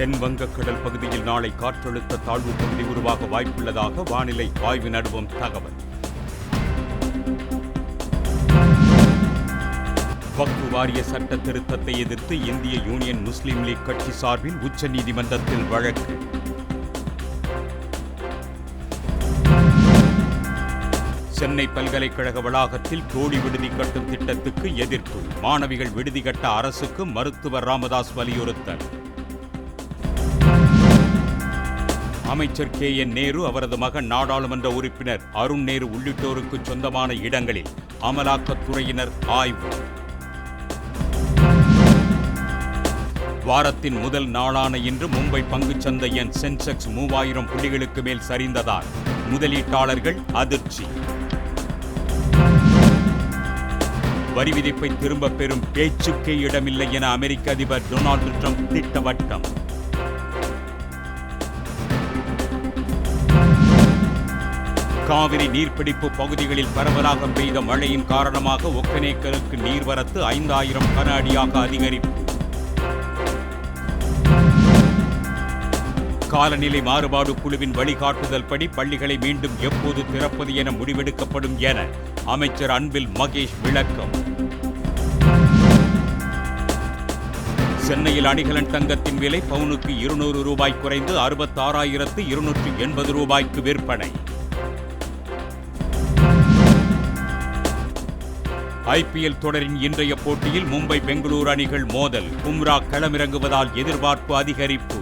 தென் வங்கக்கடல் பகுதியில் நாளை காற்றழுத்த தாழ்வு பகுதி உருவாக வாய்ப்புள்ளதாக வானிலை ஆய்வு நடுவம் தகவல். வக்ஃபு வாரிய சட்ட திருத்தத்தை எதிர்த்து இந்திய யூனியன் முஸ்லீம் லீக் கட்சி சார்பில் உச்சநீதிமன்றத்தில் வழக்கு. சென்னை பல்கலைக்கழக வளாகத்தில் தோழி விடுதி கட்டும் திட்டத்துக்கு எதிர்ப்பு. மாணவிகள் விடுதி கட்ட அரசுக்கு மருத்துவர் ராமதாஸ் வலியுறுத்தல். அமைச்சர் கே என் நேரு அவரது மகன் நாடாளுமன்ற உறுப்பினர் அருண் நேரு உள்ளிட்டோருக்கு சொந்தமான இடங்களில் அமலாக்கத்துறையினர் ஆய்வு. வாரத்தின் முதல் நாளான இன்று மும்பை பங்குச்சந்தை எண் சென்செக்ஸ் மூவாயிரம் புள்ளிகளுக்கு மேல் சரிந்ததால் முதலீட்டாளர்கள் அதிர்ச்சி. வரி விதிப்பை திரும்பப் பெறும் பேச்சுக்கே இடமில்லை என அமெரிக்க அதிபர் டொனால்டு ட்ரம்ப் திட்டவட்டம். காவிரி நீர்பிடிப்பு பகுதிகளில் பரவலாக பெய்த மழையின் காரணமாக ஒக்கனேக்கலுக்கு நீர்வரத்து ஐந்தாயிரம் கன அடியாக அதிகரிப்பு. காலநிலை மாறுபாடு குழுவின் வழிகாட்டுதல் படி பள்ளிகளை மீண்டும் எப்போது திறப்பது என முடிவெடுக்கப்படும் என அமைச்சர் அன்பில் மகேஷ் விளக்கம். சென்னையில் அணிகலன் தங்கத்தின் விலை பவுனுக்கு இருநூறு ரூபாய் குறைந்து அறுபத்தாறாயிரத்து இருநூற்று எண்பது ரூபாய்க்கு விற்பனை. ஐபிஎல் தொடரின் இன்றைய போட்டியில் மும்பை பெங்களூரு அணிகள் மோதல். பும்ரா களமிறங்குவதால் எதிர்பார்ப்பு அதிகரிப்பு.